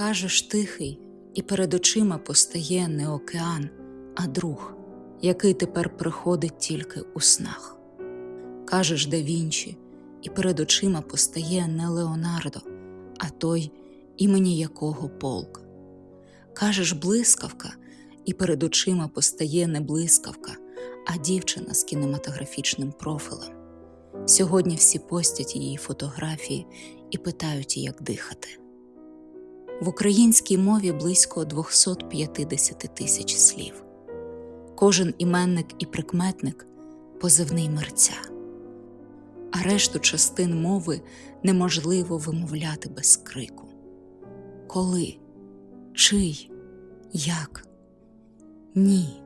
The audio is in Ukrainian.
кажеш тихий, і перед очима постає не океан, а друг, який тепер приходить тільки у снах. Кажеш да Вінчі, і перед очима постає не Леонардо, а той, імені якого полк. Кажеш блискавка, і перед очима постає не блискавка, а дівчина з кінематографічним профілем. Сьогодні всі постять її фотографії і питають, як дихати. В українській мові близько 250 тисяч слів. Кожен іменник і прикметник позивний мерця, а решту частин мови неможливо вимовляти без крику. Коли? Чий? Як? Ні.